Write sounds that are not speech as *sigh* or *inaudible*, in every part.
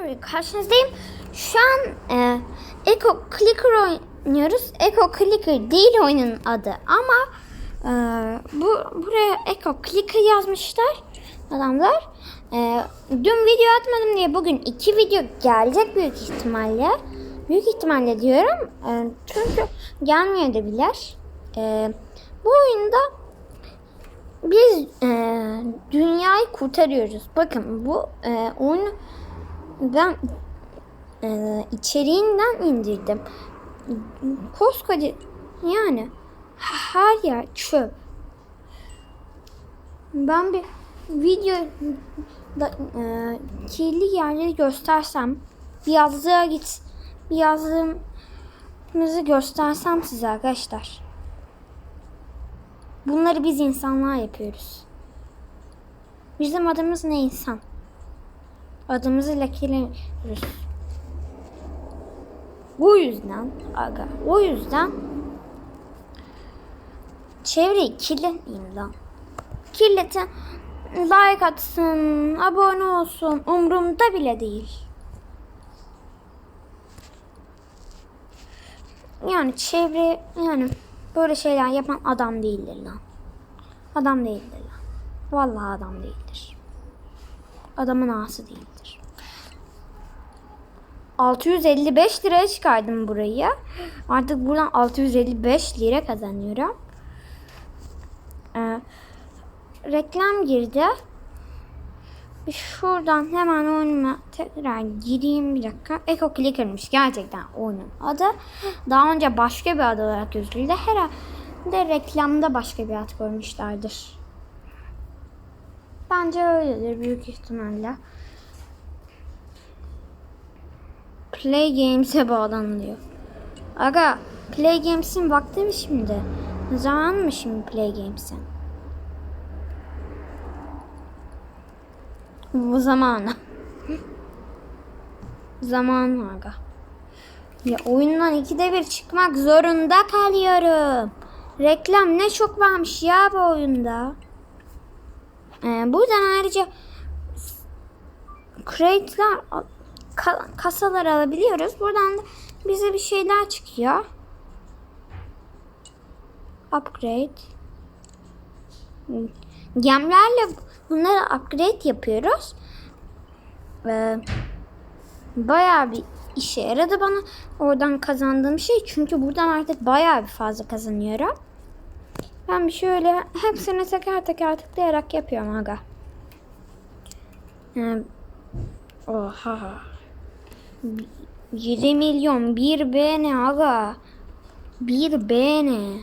Merhaba karşınızdayım. Şu an e, Echo Clicker oynuyoruz. Echo Clicker değil oyunun adı ama e, bu buraya Echo Clicker yazmışlar adamlar. E, dün video atmadım diye bugün iki video gelecek büyük ihtimalle. Büyük ihtimalle diyorum. E, çünkü gelmeyebilir. E, bu oyunda biz e, dünyayı kurtarıyoruz. Bakın bu e, oyunu ben e, içeriğinden indirdim. Koskoca yani her yer çöp. Ben bir video da, e, kirli yerleri göstersem bir yazlığa git bir yazlığımızı göstersem size arkadaşlar. Bunları biz insanlar yapıyoruz. Bizim adımız ne insan? Adımızı lekeliyoruz. Bu yüzden aga, o yüzden çevreyi kirletmeyin lan. Kirletin, like atsın, abone olsun, umurumda bile değil. Yani çevre, yani böyle şeyler yapan adam değildir lan. Adam değildir lan. Vallahi adam değildir. Adamın ağası değildir. 655 liraya çıkardım burayı. Artık buradan 655 lira kazanıyorum. Ee, reklam girdi. Şuradan hemen oyunuma tekrar gireyim bir dakika. Echo Clicker'mış gerçekten oyunun adı. Daha önce başka bir adı olarak gözüküldü. Herhalde reklamda başka bir ad koymuşlardır. Bence öyledir büyük ihtimalle. Play Games'e bağlanılıyor. Aga Play Games'in vakti mi şimdi? Zaman mı şimdi Play Games'in? Bu zamanı. *laughs* Zaman aga. Ya oyundan ikide bir çıkmak zorunda kalıyorum. Reklam ne çok varmış ya bu oyunda. Ee, buradan ayrıca crate'ler kasalar alabiliyoruz. Buradan da bize bir şeyler çıkıyor. Upgrade. Gemlerle bunları upgrade yapıyoruz. Ee, bayağı bir işe yaradı bana oradan kazandığım şey. Çünkü buradan artık bayağı bir fazla kazanıyorum. Ben bir şöyle hepsini teker teker tıklayarak yapıyorum aga. Ee, oha. 7 milyon bir B ne aga? Bir B ne?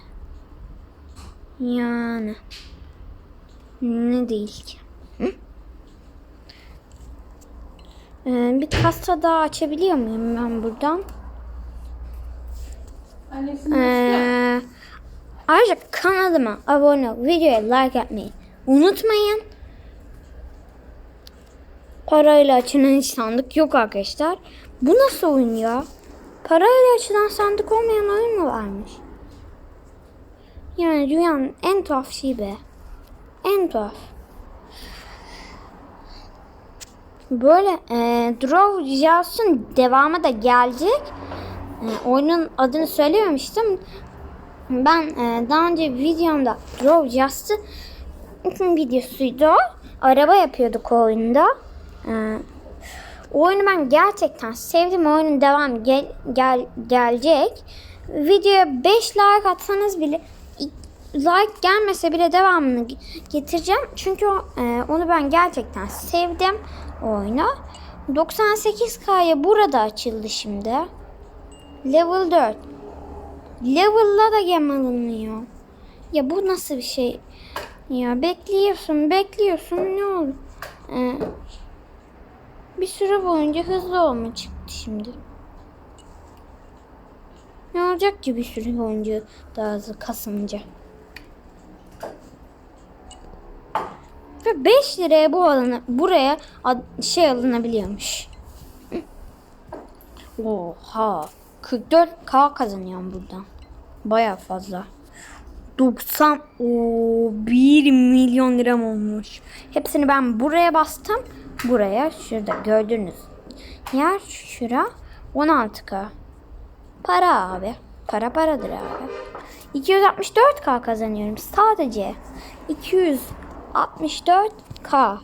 Yani. Ne değil ki? Hı? Ee, bir kasa daha açabiliyor muyum ben buradan? Ee, ayrıca kanalıma abone ol, videoya like atmayı unutmayın. Parayla açılan hiç sandık yok arkadaşlar. Bu nasıl oyun ya? Parayla açılan sandık olmayan oyun mu varmış? Yani dünyanın en tuhaf şeyi be. En tuhaf. Böyle e, Draw Jazz'ın devamı da gelecek. E, oyunun adını söylememiştim. Ben e, daha önce videomda Draw Jazz'ı videosuydu. Araba yapıyorduk oyunda. E, oyunu ben gerçekten sevdim. Oyunun devamı gel, gel, gelecek. Videoya 5 like atsanız bile like gelmese bile devamını getireceğim. Çünkü e, onu ben gerçekten sevdim o oyunu. 98K'ya burada açıldı şimdi. Level 4. Level'la da gem alınıyor. Ya bu nasıl bir şey? Ya bekliyorsun, bekliyorsun ne oldu? Ee, bir süre boyunca hızlı olma çıktı şimdi. Ne olacak ki bir süre boyunca daha hızlı kasınca? Ve 5 liraya bu alanı buraya şey alınabiliyormuş. Oha. 44k kazanıyorum buradan. Baya fazla. 90 o 1 milyon liram olmuş. Hepsini ben buraya bastım. Buraya şurada gördünüz Yer şura 16k. Para abi. Para paradır abi. 264k kazanıyorum sadece. 264k.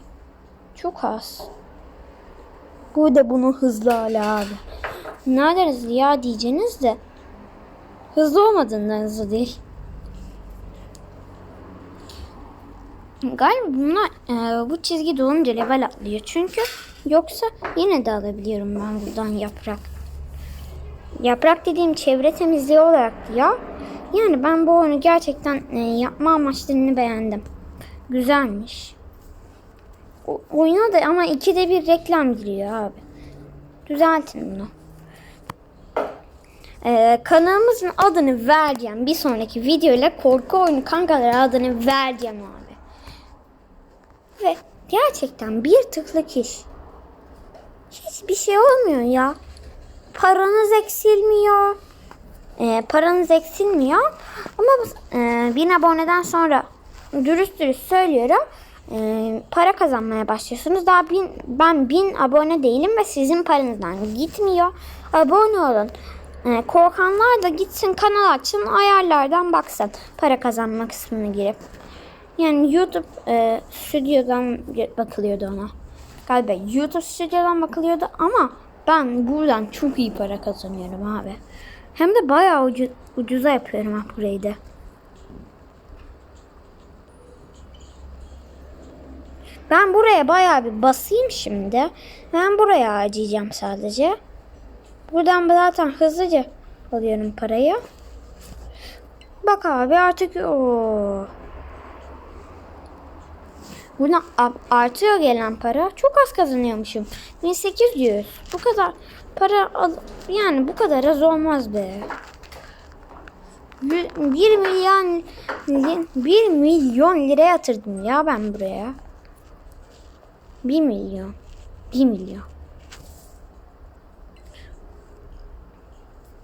Çok az. Bu da bunu hızlı hala abi. Nereden hızlı ya diyeceğiniz de. Hızlı olmadığından hızlı değil. Galiba bunlar e, bu çizgi dolunca level atlıyor. Çünkü yoksa yine de alabiliyorum ben buradan yaprak. Yaprak dediğim çevre temizliği olarak ya. Yani ben bu oyunu gerçekten e, yapma amaçlarını beğendim. Güzelmiş. O, oyuna da ama ikide bir reklam giriyor abi. Düzeltin bunu. Ee, kanalımızın adını vereceğim. Bir sonraki videoyla korku oyunu kankaları adını vereceğim abi. Ve gerçekten bir tıklık iş. Hiçbir şey olmuyor ya. Paranız eksilmiyor. Ee, paranız eksilmiyor. Ama e, bin aboneden sonra dürüst dürüst söylüyorum. e, para kazanmaya başlıyorsunuz. Daha bin, ben bin abone değilim ve sizin paranızdan gitmiyor. Abone olun. E, korkanlar da gitsin kanal açsın ayarlardan baksın. Para kazanma kısmına girip. Yani YouTube e, stüdyodan bakılıyordu ona. Galiba YouTube stüdyodan bakılıyordu ama ben buradan çok iyi para kazanıyorum abi. Hem de bayağı ucu, ucuza yapıyorum upgrade'i. Ben buraya bayağı bir basayım şimdi. Ben buraya harcayacağım sadece. Buradan zaten hızlıca alıyorum parayı. Bak abi artık o. Buna artıyor gelen para. Çok az kazanıyormuşum. 1800. Bu kadar para yani bu kadar az olmaz be. 1 milyon 1 milyon lira yatırdım ya ben buraya. 1 milyon. 1 milyon.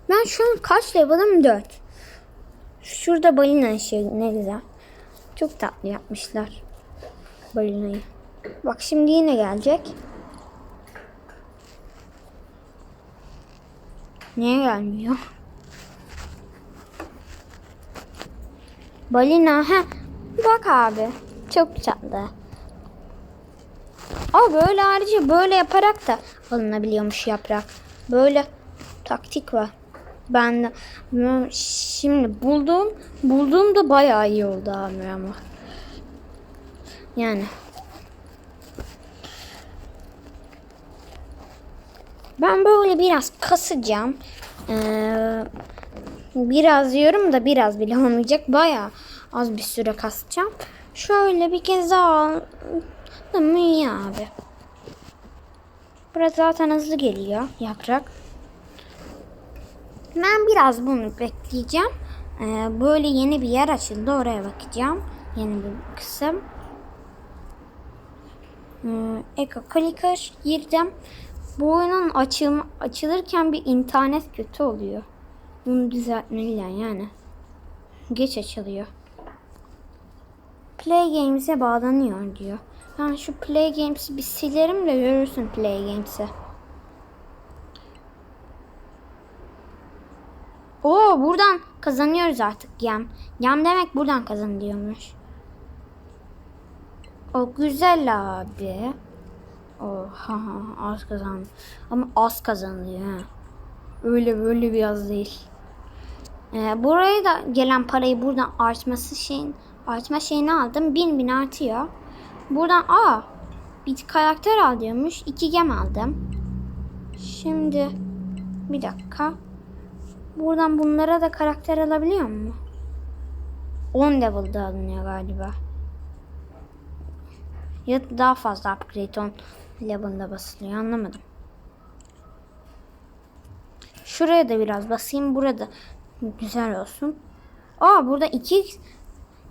Ben şu an kaç level'ım? 4. Şurada balina şey ne güzel. Çok tatlı yapmışlar balinayı. Bak şimdi yine gelecek. Niye gelmiyor? Balina ha. Bak abi. Çok tatlı. Aa böyle ayrıca böyle yaparak da alınabiliyormuş yaprak. Böyle taktik var. Ben de şimdi buldum. Bulduğum da bayağı iyi oldu abi ama. Yani. Ben böyle biraz kasacağım. Ee, biraz diyorum da biraz bile olmayacak. Baya az bir süre kasacağım. Şöyle bir kez daha aldım iyi abi. Burası zaten hızlı geliyor yaprak. Ben biraz bunu bekleyeceğim. Ee, böyle yeni bir yer açıldı. Oraya bakacağım. Yeni bir kısım. Hmm, Eko Clicker girdim. Bu oyunun açıl açılırken bir internet kötü oluyor. Bunu düzeltmeliler yani. Geç açılıyor. Play Games'e bağlanıyor diyor. Ben şu Play Games'i bir silerim de görürsün Play Games'i. Oo buradan kazanıyoruz artık yem. Yem demek buradan kazanılıyormuş. O güzel abi. Oha az kazan. Ama az kazanıyor ha. Öyle böyle biraz değil. Ee, buraya da gelen parayı buradan artması şeyin artma şeyini aldım. Bin bin artıyor. Buradan aa bir karakter al diyormuş. İki gem aldım. Şimdi bir dakika. Buradan bunlara da karakter alabiliyor mu? 10 level'da alınıyor galiba. Ya da daha fazla upgrade on level'da basılıyor anlamadım. Şuraya da biraz basayım. Burada güzel olsun. Aa burada 2x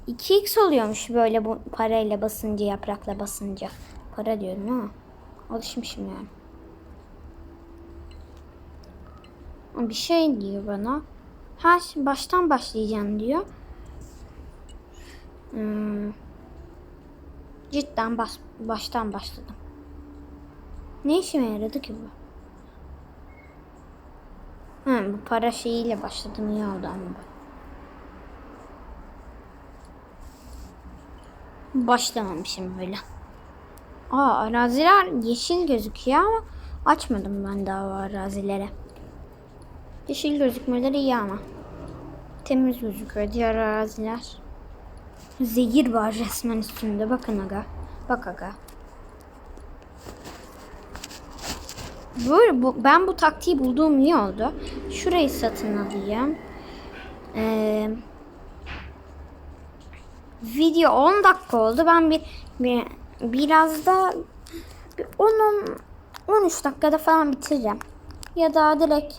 2x oluyormuş böyle bu parayla basınca yaprakla basınca. Para diyorum ama alışmışım yani. Bir şey diyor bana. Ha baştan başlayacağım diyor. Hmm. Cidden bas, baştan başladım. Ne işime yaradı ki bu? Hı, bu para şeyiyle başladım iyi oldu ama. Başlamamışım böyle. Aa araziler yeşil gözüküyor ama açmadım ben daha arazilere. Yeşil gözükmeleri iyi ama. Temiz gözüküyor diğer araziler. Zehir var resmen üstünde. Bakın aga. Bak aga. Böyle bu, ben bu taktiği bulduğum iyi oldu. Şurayı satın alayım. Ee, video 10 dakika oldu. Ben bir, bir biraz da bir 10 13 dakikada falan bitireceğim. Ya da direkt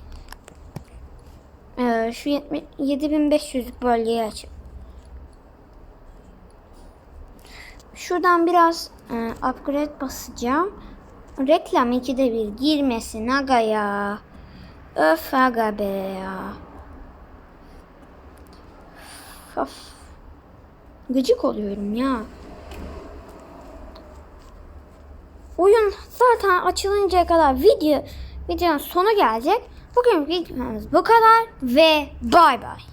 ee, şu 70 7500'lük bölgeyi açıp Şuradan biraz e, upgrade basacağım. Reklam ikide bir girmesin aga ya. Öf aga be ya. Of. Gıcık oluyorum ya. Oyun zaten açılıncaya kadar video videonun sonu gelecek. Bugün videomuz bu kadar ve bay bay.